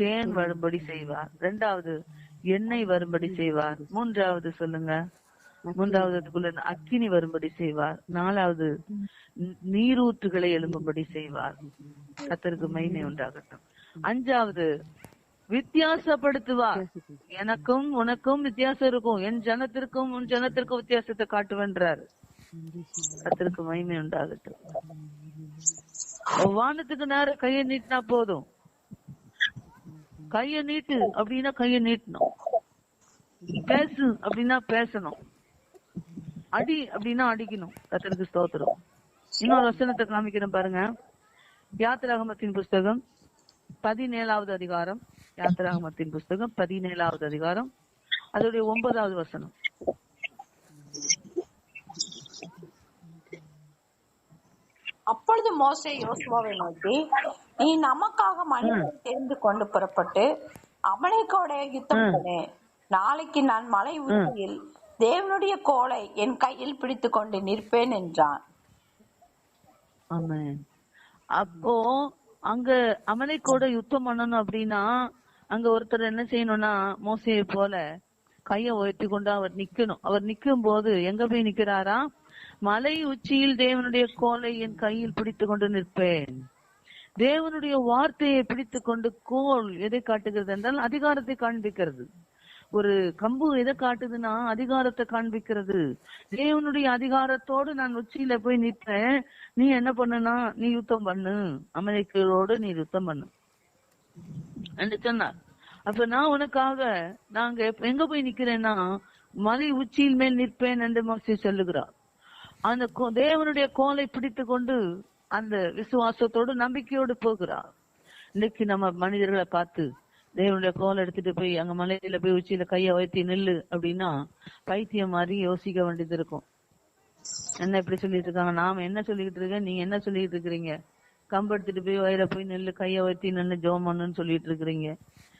தேன் வரும்படி செய்வார். ரெண்டாவது எண்ணெய் வரும்படி செய்வார். மூன்றாவது சொல்லுங்க. மூன்றாவது அதுக்குள்ள அக்கினி வரும்படி செய்வார். நாலாவது நீரூற்றுகளை எழும்பும்படி செய்வார். கத்தருக்கு மகிமை உண்டாகட்டும். அஞ்சாவது வித்தியாசப்படுத்துவார். எனக்கும் உனக்கும் வித்தியாசம் இருக்கும். என் ஜனத்திற்கும் உன் ஜனத்திற்கும் வித்தியாசத்தை காட்டுவன்றாரு. கத்தருக்கு மகிமை உண்டாகட்டும். வானத்துக்கு நேரம் கையை நீட்டினா போதும். கைய நீட்டு அப்படின்னா கைய நீட்டணும். பேசு அப்படின்னா பேசணும். அடி அப்படின்னா அடிக்கணும். கத்தனுக்கு ஸ்தோத்திரம். இன்னொரு வசனத்தை காமிக்கிறேன் பாருங்க. யாத்திராகமத்தின் புஸ்தகம் பதினேழாவது அதிகாரம். யாத்திராகமத்தின் புஸ்தகம் பதினேழாவது அதிகாரம். அதோடைய ஒன்பதாவது வசனம். அப்பொழுது மோசை யோசுவாவை நோக்கி நீ நமக்காக மனிதனை தெரிந்து கொண்டு புறப்பட்டு அமலேக்கோட யுத்தம் பண்ணு. நாளைக்கு நான் மலை உச்சியில் தேவனுடைய கோலை என் கையில் பிடித்துக் கொண்டு நிற்பேன் என்றான். அப்போ அங்க அமலைக்கோட யுத்தம் பண்ணணும் அப்படின்னா அங்க ஒருத்தர் என்ன செய்யணும்னா மோசையை போல கைய உயர்த்தி கொண்டு அவர் நிக்கணும். அவர் நிக்கும் போது எங்க போய் நிக்கிறாரா? மலை உச்சியில் தேவனுடைய கோலை என் கையில் பிடித்து கொண்டு நிற்பேன். தேவனுடைய வார்த்தையை பிடித்து கொண்டு கோல் எதை காட்டுகிறது என்றால் அதிகாரத்தை காண்பிக்கிறது. ஒரு கம்பு எதை காட்டுதுன்னா அதிகாரத்தை காண்பிக்கிறது. தேவனுடைய அதிகாரத்தோடு நான் உச்சியில போய் நிற்பேன். நீ என்ன பண்ணுனா நீ யுத்தம் பண்ணு. அமெரிக்கரோடு நீ யுத்தம் பண்ணு. என்று சொன்னார். அப்ப நான் உனக்காக நாங்க எங்க போய் நிக்கிறேன்னா மலை உச்சியில் மேல் நிற்பேன் என்று மோசி சொல்லுகிறார். அந்த கோ- தேவனுடைய கோலை பிடித்து கொண்டு அந்த விசுவாசத்தோடு நம்பிக்கையோடு போகிறார். இன்னைக்கு நம்ம மனிதர்களை பார்த்து தேவனுடைய கோல் எடுத்துட்டு போய் அங்க மலையில போய் உச்சியில கைய வைத்தி நில்லு அப்படின்னா பைத்தியம் மாதிரி யோசிக்க வேண்டியது இருக்கும். என்ன இப்படி சொல்லிட்டு இருக்காங்க? நாம என்ன சொல்லிட்டு இருக்கேன் நீங்க என்ன சொல்லிட்டு இருக்கிறீங்க? கம்பு எடுத்துட்டு போய் வயல போய் நெல்லு கைய வைத்தி நின்னு ஜோம் பண்ணுன்னு சொல்லிட்டு இருக்கிறீங்க.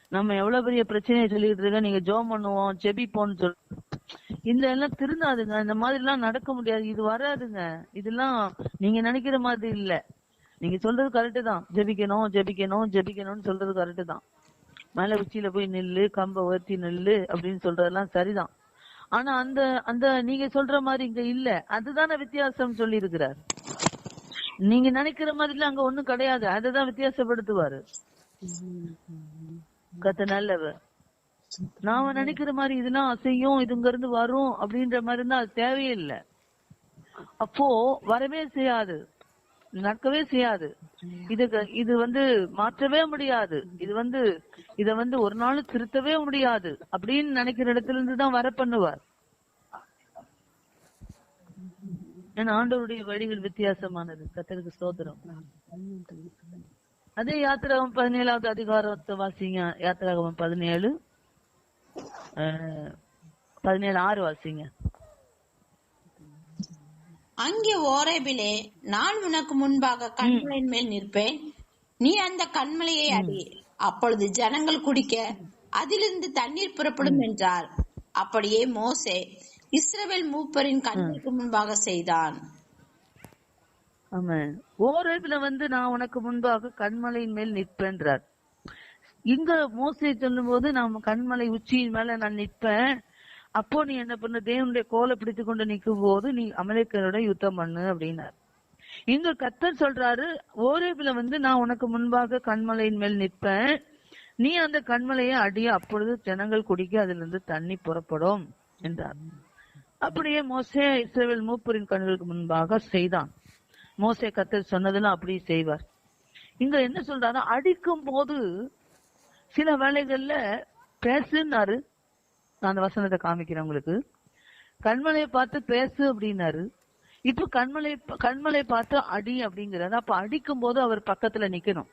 நம்ம எவ்வளவு பெரிய பிரச்சனையை சொல்லிட்டு இருக்க நீங்க ஜோம் பண்ணுவோம் செபிப்போம்னு சொல் இந்த எல்லாம் திருந்தாதுங்க. இந்த மாதிரி எல்லாம் நடக்க முடியாது. இது வராதுங்க. இதெல்லாம் நீங்க நினைக்கிற மாதிரி இல்ல. நீங்க சொல்றது கரெக்ட் தான். ஜெபிக்கணும் ஜெபிக்கணும் ஜெபிக்கணும்னு சொல்றது கரெக்ட் தான். மலை உச்சியில போய் நில்லு கம்ப உயர்த்தி நில்லு அப்படின்னு சொல்றதெல்லாம் சரிதான். ஆனா அந்த அந்த நீங்க சொல்ற மாதிரி இங்க இல்ல. அதுதானே வித்தியாசம் சொல்லி இருக்கிறார் நீங்க நினைக்கிற மாதிரிலாம் அங்க ஒண்ணும் கிடையாது. அதுதான் வித்தியாசப்படுத்துவாரு. கத்த நல்லவர். நாம நினைக்கிற மாதிரி இதெல்லாம் அசையும் இதுங்க இருந்து வரும் அப்படின்ற மாதிரி இருந்தா அது தேவையில்லை. அப்போ வரவே செய்யாது. நடக்கவே செய்யாது. இதுக்கு இது வந்து மாற்றவே முடியாது. இது வந்து இத வந்து ஒரு நாள் திருத்தவே முடியாது அப்படின்னு நினைக்கிற இடத்துல இருந்து தான் வர பண்ணுவார். ஏன்னா ஆண்டவருடைய வழிகள் வித்தியாசமானது. கத்தருக்கு சோதரம் அதே யாத்திராகம் பதினேழாவது அதிகாரத்தை வாசிங்க. யாத்திராகம் பதினேழு. பதினேழு ஆறு வாசிங்க. அங்கே ஓரேபிலே நான் உனக்கு முன்பாக கண்மலையின் மேல் நிற்பேன். நீ அந்த கண்மலையை அடி. அப்பொழுது ஜனங்கள் குடிக்க அதிலிருந்து தண்ணீர் புறப்படும் என்றார். அப்படியே மோசே இஸ்ரவேல் மூப்பரின் கண்களுக்கு முன்பாக செய்தான். ஆமா ஓரேபில வந்து நான் உனக்கு முன்பாக கண்மலையின் மேல் நிற்பேன்றார். இங்க மோசையை சொல்லும் போது நான் கண்மலை உச்சியின் மேல நான் நிற்பேன். அப்போ நீ என்ன பண்ண? தேவனுடைய கோலை பிடித்து கொண்டு நிற்கும் போது நீ அமெரிக்கரோட யுத்தம் பண்ணு அப்படின்னார். இங்க கத்தர் சொல்றாரு ஓரேபில வந்து நான் உனக்கு முன்பாக கண்மலையின் மேல் நிற்பேன். நீ அந்த கண்மலையை அடிய அப்பொழுது ஜனங்கள் குடிக்க அதுல இருந்து தண்ணி புறப்படும் என்றார். அப்படியே மோசே இஸ்ரேல் மூப்பரின் கண்களுக்கு முன்பாக செய்தான். மோசே கத்தர் சொன்னதெல்லாம் அப்படியே செய்வார். இங்க என்ன சொல்றாரு அடிக்கும் போது சில வேலைகள்ல பேசுனாரு நான் அந்த வசனத்தை காமிக்கிறேன் உங்களுக்கு. கண்மலையை பார்த்து பேசு அப்படின்னாரு. இப்ப கண்மலை கண்மலை பார்த்து அடி அப்படிங்கிறாரு. அப்ப அடிக்கும் போது அவர் பக்கத்துல நிக்கணும்.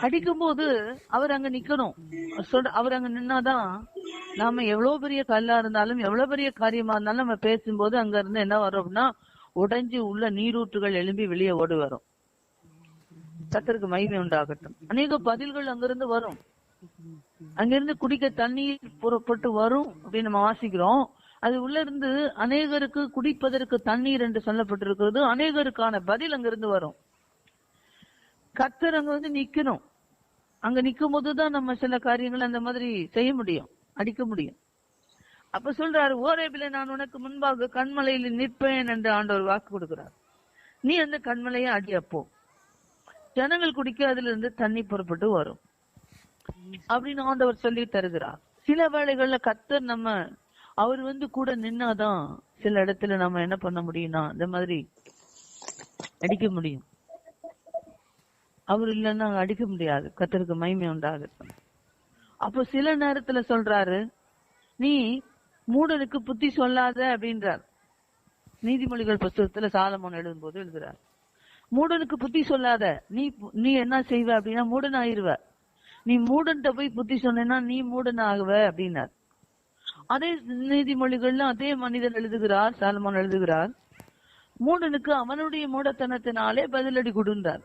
அடிக்கும் போது அவர் அங்க நிக்கணும். சொல்ற அவர் அங்க நின்னாதான் நாம எவ்வளவு பெரிய கல்லா இருந்தாலும் எவ்வளவு பெரிய காரியமா இருந்தாலும் நம்ம பேசும்போது அங்க இருந்து என்ன வரும் அப்படின்னா உடைஞ்சு உள்ள நீரூற்றுகள் எழும்பி வெளியே ஓடி வரும். கத்தருக்கு மகிமை உண்டாகட்டும். அநேக பதில்கள் அங்கிருந்து வரும். அங்கிருந்து குடிக்க தண்ணீர் புறப்பட்டு வரும் அப்படின்னு நம்ம வாசிக்கிறோம். அது உள்ள இருந்து அநேகருக்கு குடிப்பதற்கு தண்ணீர் என்று சொல்லப்பட்டிருக்கிறது. அநேகருக்கான பதில் அங்கிருந்து வரும். கத்தர் அங்க வந்து நிக்கணும். அங்க நிக்கும் போதுதான் நம்ம சில காரியங்கள் அந்த மாதிரி செய்ய முடியும். அடிக்க முடியும். அப்ப சொல்றாரு ஓரேபில நான் உனக்கு முன்பாக கண்மலையில் நிற்பேன் என்று ஆண்டவர் வாக்கு கொடுக்கிறார். நீ அந்த கண்மலையை அடி அப்போ. ஜனங்கள் குடிக்க அதுல இருந்து தண்ணி புறப்பட்டு வரும். அப்படின்னு ஆண்டவர் சொல்லி தருகிறார். சில வேளைகள்ல கத்தர் நம்ம அவர் வந்து கூட நின்னாதான் சில இடத்துல நம்ம என்ன பண்ண முடியும்னா இந்த மாதிரி அடிக்க முடியும். அவர் இல்லைன்னா அடிக்க முடியாது. கத்தருக்கு மயிமை உண்டாகுது. அப்போ சில நேரத்துல சொல்றாரு நீ மூடனுக்கு புத்தி சொல்லாத அப்படின்றார். நீதிமொழிகள் புஸ்தகத்துல சாலமோன் எழுதும்போது எழுதுறார். மூடனுக்கு புத்தி சொல்லாத. நீ நீ என்ன செய்வ அப்படின்னா மூடன் ஆயிருவ நீ மூடன்ட்ட போய் புத்தி சொன்னேன்னா நீ மூடன் ஆகுவ அப்படின்னார். அதே நீதிமொழிகள்ல அதே மனிதன் எழுதுகிறார் சால்மான் எழுதுகிறார். மூடனுக்கு அவனுடைய மூடத்தனத்தினாலே பதிலடி கொடுந்தார்